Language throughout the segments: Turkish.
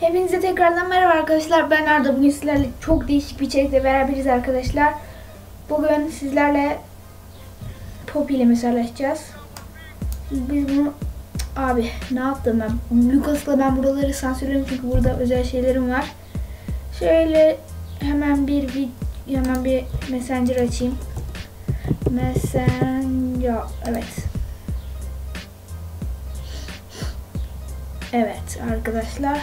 Hepinize tekrardan merhaba arkadaşlar. Ben Arda. Bugün sizlerle çok değişik bir içerikle beraberiz arkadaşlar. Bugün sizlerle Poppy ile mesajlaşacağız. Biz bunu... Abi ne yaptım ben? Lucas'la ben buraları sansürledim çünkü burada özel şeylerim var. Şöyle hemen bir hemen bir messenger açayım. Messenger evet. Evet arkadaşlar.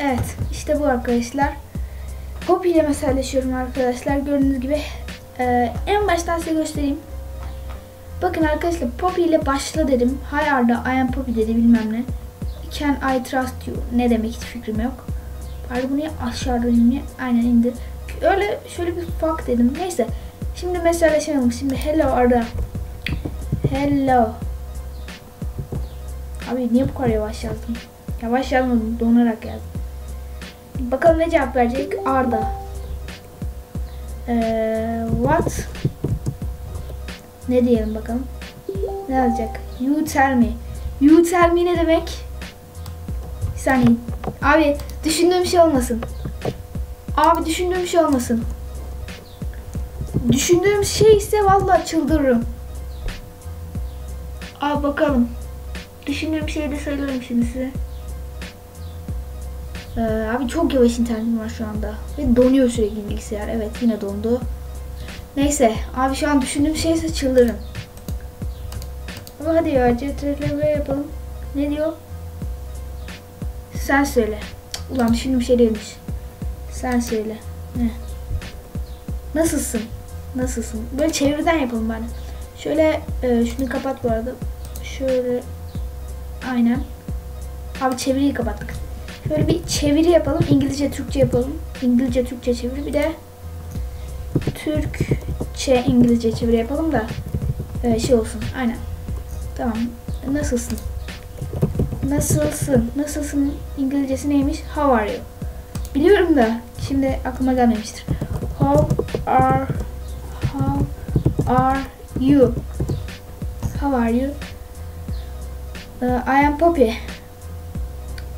Evet işte bu arkadaşlar. Poppy ile mesajlaşıyorum arkadaşlar. Gördüğünüz gibi e, en baştan size göstereyim. Bakın arkadaşlar Poppy ile başla dedim. Hi Arda I am Poppy dedi bilmem ne. Can I trust you? Ne demek hiç fikrim yok. Pardon bunu aşağıda indi. Aynen indi. Öyle şöyle bir fuck dedim. Neyse. Şimdi mesajlaşalım. Şimdi hello Arda. Hello. Abi niye bu kadar yavaş yazdım? Yavaş yazmadım. Donarak yazdım. Bakalım ne cevap verecek Arda. Ee, what? Ne diyelim bakalım. Ne yazacak? You tell me. You tell me ne demek? Bir saniye. Abi düşündüğüm şey olmasın. Abi düşündüğüm şey olmasın. Düşündüğüm şey ise vallahi çıldırırım. Abi bakalım. Düşündüğüm şeyi de söylüyorum şimdi size. Ee, abi çok yavaş internetim var şu anda. Ve donuyor sürekli bilgisayar. Evet yine dondu. Neyse abi şu an düşündüğüm şeyse çıldırın. Ama hadi ya CTRL yapalım. Ne diyor? Sen söyle. Ulan düşündüğüm şey değilmiş. Sen söyle. Ne? Nasılsın? Nasılsın? Böyle çeviriden yapalım bari. Şöyle e, şunu kapat bu arada. Şöyle aynen. Abi çeviriyi kapattık. Şöyle bir çeviri yapalım. İngilizce Türkçe yapalım. İngilizce Türkçe çeviri. Bir de Türkçe İngilizce çeviri yapalım da e, şey olsun. Aynen. Tamam. Nasılsın? Nasılsın? Nasılsın? İngilizcesi neymiş? How are you? Biliyorum da şimdi aklıma gelmemiştir. How are How are you? How are you? Uh, I am Poppy.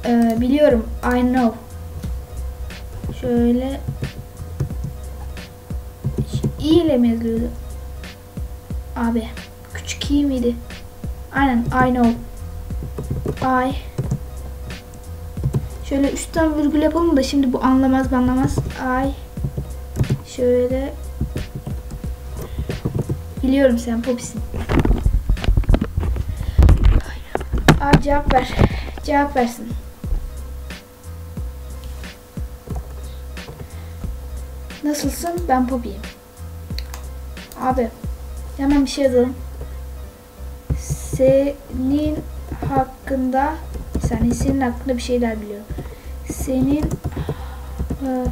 Uh, biliyorum. I know. Şöyle İyi ile mi yazılıyordu? Abi. Küçük iyi miydi? Aynen. I know. I. Şöyle üstten virgül yapalım da şimdi bu anlamaz anlamaz. I. Şöyle. Biliyorum sen Poppy'sin. Abi cevap ver. Cevap versin. Nasılsın? Ben Poppy'yim. Abi hemen bir şey yazalım. Senin hakkında yani senin hakkında bir şeyler biliyorum. Senin e,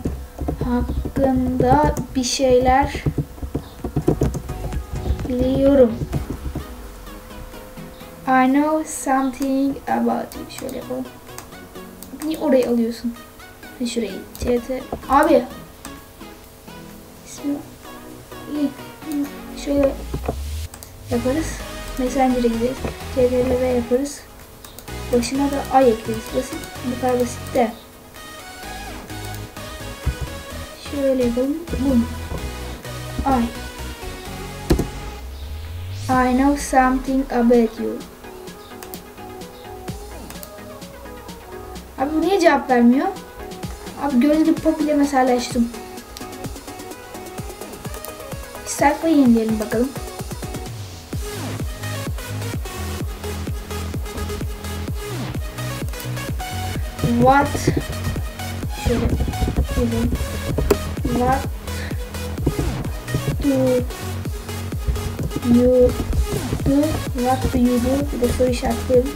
hakkında bir şeyler biliyorum. I know something about you. Şöyle yapalım. Niye orayı alıyorsun? Şurayı. CT. Abi. İsmi. Şöyle yaparız. Messenger'e gideriz. CTRL yaparız. Başına da ay ekleriz. Basit. Bu kadar basit de. Şöyle yapalım. Bum. Ay. I know something about you. Abi bu niye cevap vermiyor? Abi gördüğünüz gibi pop ile mesajlaştım. Sayfayı yenileyelim bakalım. What? Şöyle yazalım. What do you do? What do you do? Bir de soru işaretleyelim.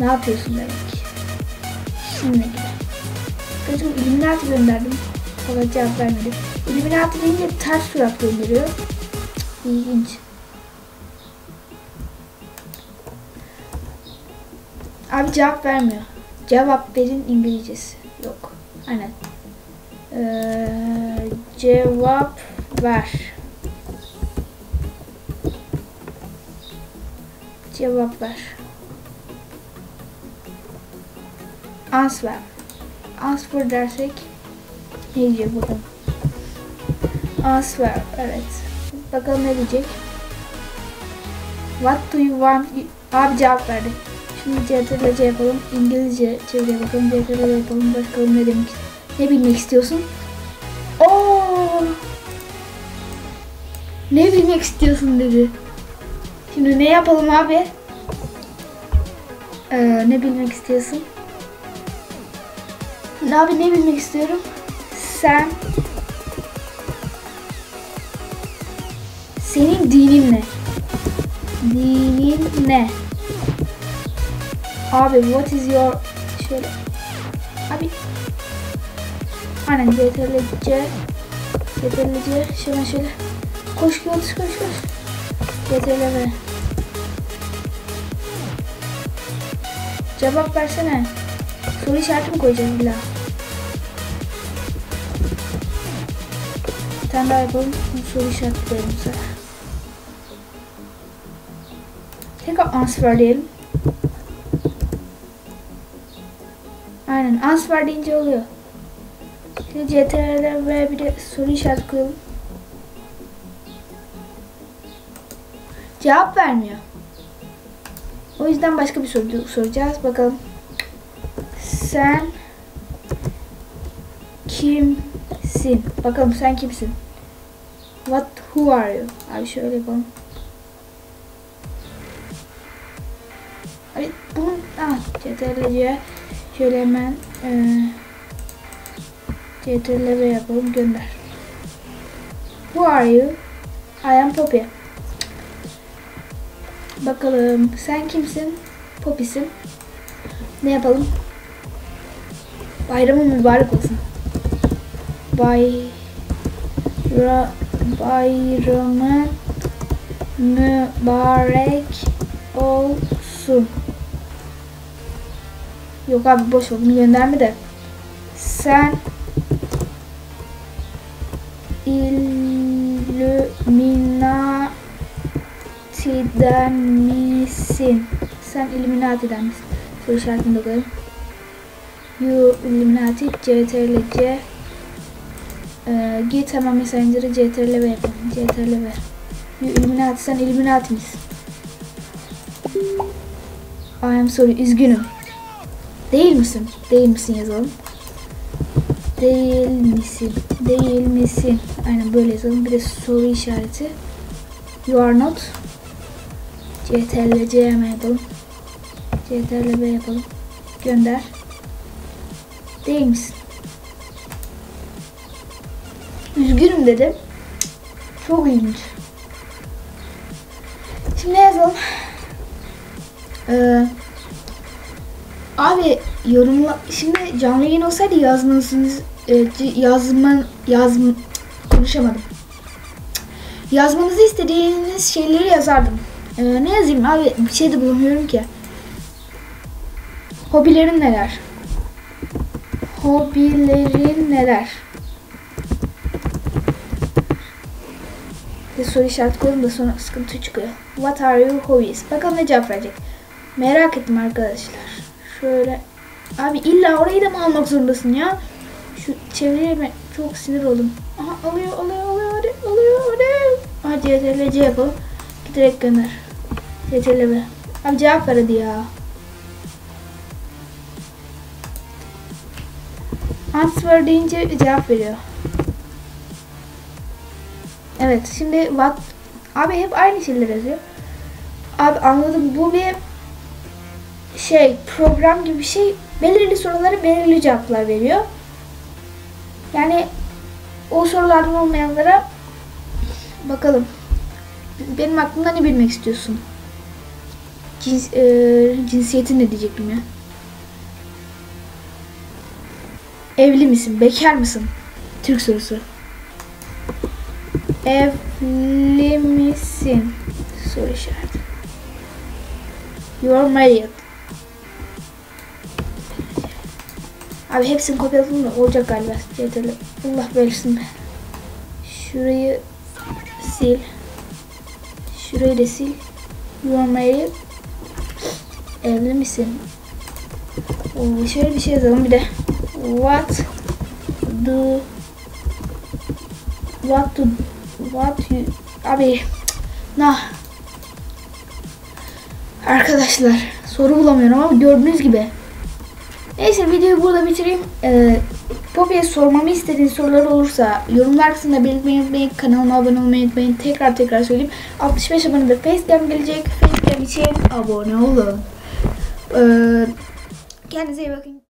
Ne yapıyorsun demek. Şimdi gibi. Gözüm Illuminati gönderdim. Fakat cevap vermedi. Illuminati deyince ters surat gönderiyor. İlginç. Abi cevap vermiyor. Cevap verin İngilizcesi. Yok. Aynen. Ee, cevap ver. Cevap ver. Answer. Answer dersek ne diyecek bakalım. Answer. Evet. Bakalım ne diyecek. What do you want? Abi cevap verdi. Şimdi CTRL yapalım. İngilizce çevire bakalım. CTRL yapalım. Bakalım ne demek. Ne bilmek istiyorsun? Oo! Ne bilmek istiyorsun dedi. Şimdi ne yapalım abi? Ee, ne bilmek istiyorsun? Abi ne bilmek istiyorum? Sen senin dinin ne? Dinin ne? Abi what is your şöyle abi aynen CTRL-C CTRL-C şöyle şöyle koş koş koş koş CTRL Cevap versene. Soru işareti mi koyacağız illa? Tane daha yapalım. Soru sefer. Tekrar answer diyelim. Aynen answer deyince oluyor. Şimdi CTRL ve bir de soru işareti koyalım. Cevap vermiyor. O yüzden başka bir soru soracağız. Bakalım. Sen kimsin? Bakalım sen kimsin? What, who are you? Abi şöyle yapalım. Abi bunu, ah, CTRL'ye şöyle hemen e, CTRL yapalım gönder. Who are you? I am Poppy. Bakalım sen kimsin? Poppy'sin. Ne yapalım? Bayramın mübarek olsun. Bayra, bayramın mübarek olsun. Yok abi boş ver bunu gönderme de. Sen Illuminati'den misin? Sen Illuminati'den misin? Soru işaretini de koyalım. You Illuminati CTRL-C ee, Git hemen Messenger'ı CTRL-V yapalım. CTRL-V You Illuminati sen Illuminati misin? I am sorry üzgünüm. Değil misin? Değil misin yazalım. Değil misin? Değil misin? Aynen böyle yazalım. Bir de soru işareti. You are not. CTRL-C hemen yapalım. CTRL-V yapalım. Gönder. Değil misin? Üzgünüm dedim. Çok ilginç. Şimdi yazalım. Ee, abi yorumla şimdi canlı yayın olsaydı yazmanızınız e, yazman yazm konuşamadım. Yazmanızı istediğiniz şeyleri yazardım. Ee, ne yazayım abi bir şey de bulamıyorum ki. Hobilerin neler? Hobilerin neler? Bir soru işareti koyalım da sonra sıkıntı çıkıyor. What are your hobbies? Bakalım ne cevap verecek. Merak ettim arkadaşlar. Şöyle. Abi illa orayı da mı almak zorundasın ya? Şu çevireye ben çok sinir oldum. Aha alıyor alıyor alıyor hadi alıyor hadi. Hadi CTRL-C yapalım. Direkt gönder. CTRL Abi cevap ver hadi ya. Answer deyince cevap veriyor. Evet şimdi what abi hep aynı şeyler yazıyor. Abi anladım bu bir şey program gibi bir şey belirli soruları belirli cevaplar veriyor. Yani o sorulardan olmayanlara bakalım. Benim aklımda ne bilmek istiyorsun? Cins, e, cinsiyetin ne diyecektim ya? Evli misin? Bekar mısın? Türk sorusu. Evli misin? Soru işareti. You are married. Abi hepsini kopyaladım da olacak galiba. CTRL. Allah versin be. Şurayı sil. Şurayı da sil. You are married. Evli misin? Oo, şöyle bir şey yazalım bir de. What do What do You Abi Nah Arkadaşlar soru bulamıyorum ama gördüğünüz gibi. Neyse videoyu burada bitireyim. Ee, Poppy'ye sormamı istediğiniz sorular olursa yorumlar kısmında belirtmeyi unutmayın. Kanalıma abone olmayı unutmayın. Tekrar tekrar söyleyeyim. 65 abonede Facecam gelecek. Facecam için abone olun. Ee, kendinize iyi bakın.